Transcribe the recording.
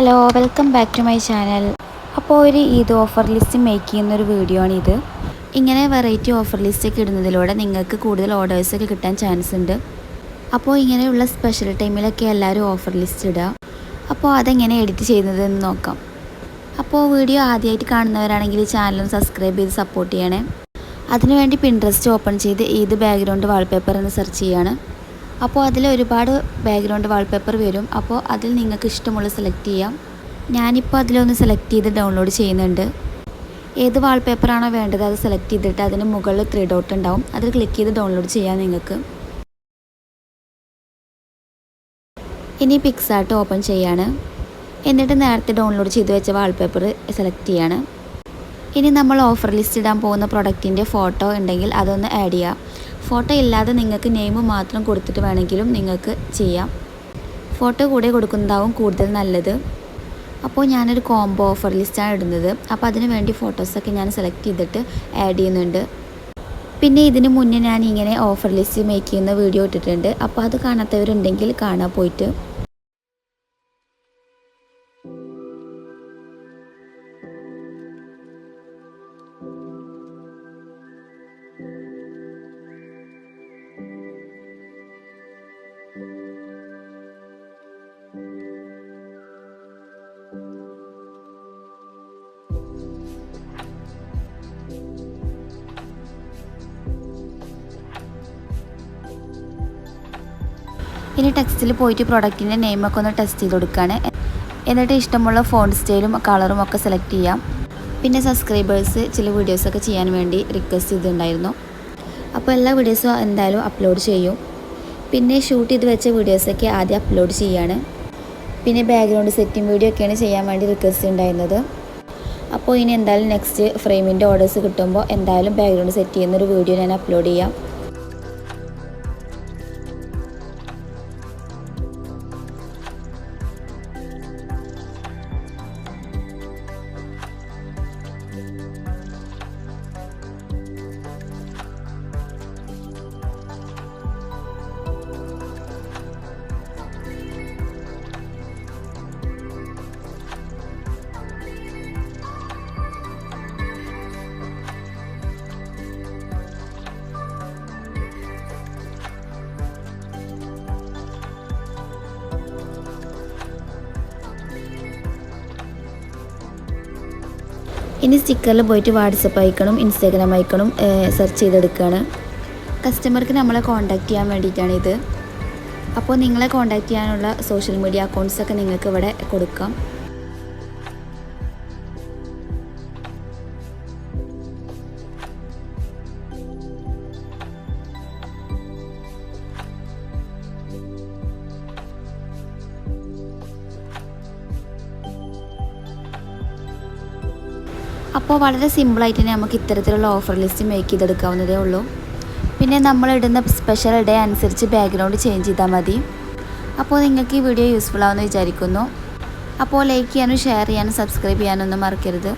Hello welcome back to my channel അപ്പോൾ ഒരു Eid offer list make ചെയ്യുന്ന ഒരു വീഡിയോ ആണിത്. ഇങ്ങനെ വെറൈറ്റി ഓഫർ ലിസ്റ്റ് ഒക്കെ ഇടുന്നതിലൂടെ നിങ്ങൾക്ക് കൂടുതൽ ഓർഡേഴ്സ് ഒക്കെ കിട്ടാൻ ചാൻസ് ഉണ്ട്. അപ്പോൾ ഇങ്ങനെയുള്ള സ്പെഷ്യൽ ടൈമിലൊക്കെ എല്ലാവരും ഓഫർ ലിസ്റ്റ് ഇടുക അപ്പോൾ അതെങ്ങനെ എഡിറ്റ് ചെയ്യുന്നതെന്ന് നോക്കാം. അപ്പോൾ വീഡിയോ ആദ്യമായിട്ട് കാണുന്നവരാണെങ്കിൽ ചാനലും സബ്സ്ക്രൈബ് ചെയ്ത് സപ്പോർട്ട് ചെയ്യണേ. അതിനുവേണ്ടി പിൻട്രസ്റ്റ് ഓപ്പൺ ചെയ്ത് ഈദ് ബാക്ക്ഗ്രൗണ്ട് വാൾപേപ്പർ എന്ന് സെർച്ച് ചെയ്യാണ്. അപ്പോൾ അതിൽ ഒരുപാട് ബാക്ക്ഗ്രൗണ്ട് വാൾപേപ്പർ വരും. അപ്പോൾ അതിൽ നിങ്ങൾക്ക് ഇഷ്ടമുള്ള സെലക്ട് ചെയ്യാം. ഞാനിപ്പോൾ അതിലൊന്ന് സെലക്ട് ചെയ്ത് ഡൗൺലോഡ് ചെയ്യുന്നുണ്ട്. ഏത് വാൾപേപ്പറാണോ വേണ്ടത് അത് സെലക്ട് ചെയ്തിട്ട് അതിന് മുകളിൽ ത്രീ ഡോട്ട് ഉണ്ടാവും. അതിൽ ക്ലിക്ക് ചെയ്ത് ഡൗൺലോഡ് ചെയ്യാം നിങ്ങൾക്ക്. ഇനി പിക്സാർട്ട് ഓപ്പൺ ചെയ്യാണ്. എന്നിട്ട് നേരത്തെ ഡൗൺലോഡ് ചെയ്ത് വെച്ച വാൾപേപ്പർ സെലക്ട് ചെയ്യാണ്. ഇനി നമ്മൾ ഓഫർ ലിസ്റ്റ് ഇടാൻ പോകുന്ന പ്രൊഡക്റ്റിന്റെ ഫോട്ടോ ഉണ്ടെങ്കിൽ അതൊന്ന് ആഡ് ചെയ്യാം. ഫോട്ടോ ഇല്ലാതെ നിങ്ങൾക്ക് നെയിം മാത്രം കൊടുത്തിട്ട് വേണമെങ്കിലും നിങ്ങൾക്ക് ചെയ്യാം. ഫോട്ടോ കൂടെ കൊടുക്കുന്നതാവും കൂടുതൽ നല്ലത്. അപ്പോൾ ഞാനൊരു കോംബോ ഓഫർ ലിസ്റ്റാണ് ഇടുന്നത്. അപ്പോൾ അതിന് വേണ്ടി ഫോട്ടോസൊക്കെ ഞാൻ സെലക്ട് ചെയ്തിട്ട് ആഡ് ചെയ്യുന്നുണ്ട്. പിന്നെ ഇതിന് മുന്നേ ഞാൻ ഇങ്ങനെ ഓഫർ ലിസ്റ്റ് മേക്ക് ചെയ്യുന്ന വീഡിയോ ഇട്ടിട്ടുണ്ട്. അപ്പോൾ അത് കാണാത്തവരുണ്ടെങ്കിൽ കാണാൻ പോയിട്ട്. ഇനി ടെക്സ്റ്റിൽ പോയിട്ട് പ്രൊഡക്റ്റിന്റെ നെയിമൊക്കെ ഒന്ന് ടെസ്റ്റ് ചെയ്ത് കൊടുക്കുകയാണ് എന്നിട്ട് ഇഷ്ടമുള്ള ഫോൺ സ്റ്റൈലും കളറും ഒക്കെ സെലക്ട് ചെയ്യാം. പിന്നെ സബ്സ്ക്രൈബേഴ്സ് ചില വീഡിയോസൊക്കെ ചെയ്യാൻ വേണ്ടി റിക്വസ്റ്റ് ചെയ്തിട്ടുണ്ടായിരുന്നു. അപ്പോൾ എല്ലാ വീഡിയോസും എന്തായാലും അപ്ലോഡ് ചെയ്യും. പിന്നെ ഷൂട്ട് ചെയ്ത് വെച്ച വീഡിയോസൊക്കെ ആദ്യം അപ്ലോഡ് ചെയ്യാണ്. പിന്നെ ബാക്ക്ഗ്രൗണ്ട് സെറ്റിംഗ് വീഡിയോ ഒക്കെയാണ് ചെയ്യാൻ വേണ്ടി റിക്വസ്റ്റ് ഉണ്ടായിരുന്നത്. അപ്പോൾ ഇനി എന്തായാലും നെക്സ്റ്റ് ഫ്രെയിമിന്റെ ഓർഡേഴ്സ് കിട്ടുമ്പോൾ എന്തായാലും ബാക്ക്ഗ്രൗണ്ട് സെറ്റ് ചെയ്യുന്നൊരു വീഡിയോ ഞാൻ അപ്ലോഡ് ചെയ്യാം. ഇനി സ്റ്റിക്കറിൽ പോയിട്ട് വാട്സപ്പ് അയക്കണം ഇൻസ്റ്റാഗ്രാം അയക്കണം സെർച്ച് ചെയ്തെടുക്കുകയാണ് കസ്റ്റമർക്ക് നമ്മളെ കോൺടാക്റ്റ് ചെയ്യാൻ വേണ്ടിയിട്ടാണ് ഇത്. അപ്പോൾ നിങ്ങളെ കോൺടാക്റ്റ് ചെയ്യാനുള്ള സോഷ്യൽ മീഡിയ അക്കൗണ്ട്സൊക്കെ നിങ്ങൾക്ക് ഇവിടെ കൊടുക്കാം. അപ്പോൾ വളരെ സിമ്പിളായിട്ട് തന്നെ നമുക്ക് ഇത്തരത്തിലുള്ള ഓഫർ ലിസ്റ്റ് മേക്ക് ചെയ്തെടുക്കാവുന്നതേ ഉള്ളൂ. പിന്നെ നമ്മൾ ഇടുന്ന സ്പെഷ്യൽ ഡേ അനുസരിച്ച് ബാക്ക്ഗ്രൗണ്ട് ചേഞ്ച് ചെയ്താൽ മതി. അപ്പോൾ നിങ്ങൾക്ക് ഈ വീഡിയോ യൂസ്ഫുൾ ആവുമെന്ന് വിചാരിക്കുന്നു. അപ്പോൾ ലൈക്ക് ചെയ്യാനും ഷെയർ ചെയ്യാനും സബ്സ്ക്രൈബ് ചെയ്യാനൊന്നും മറക്കരുത്.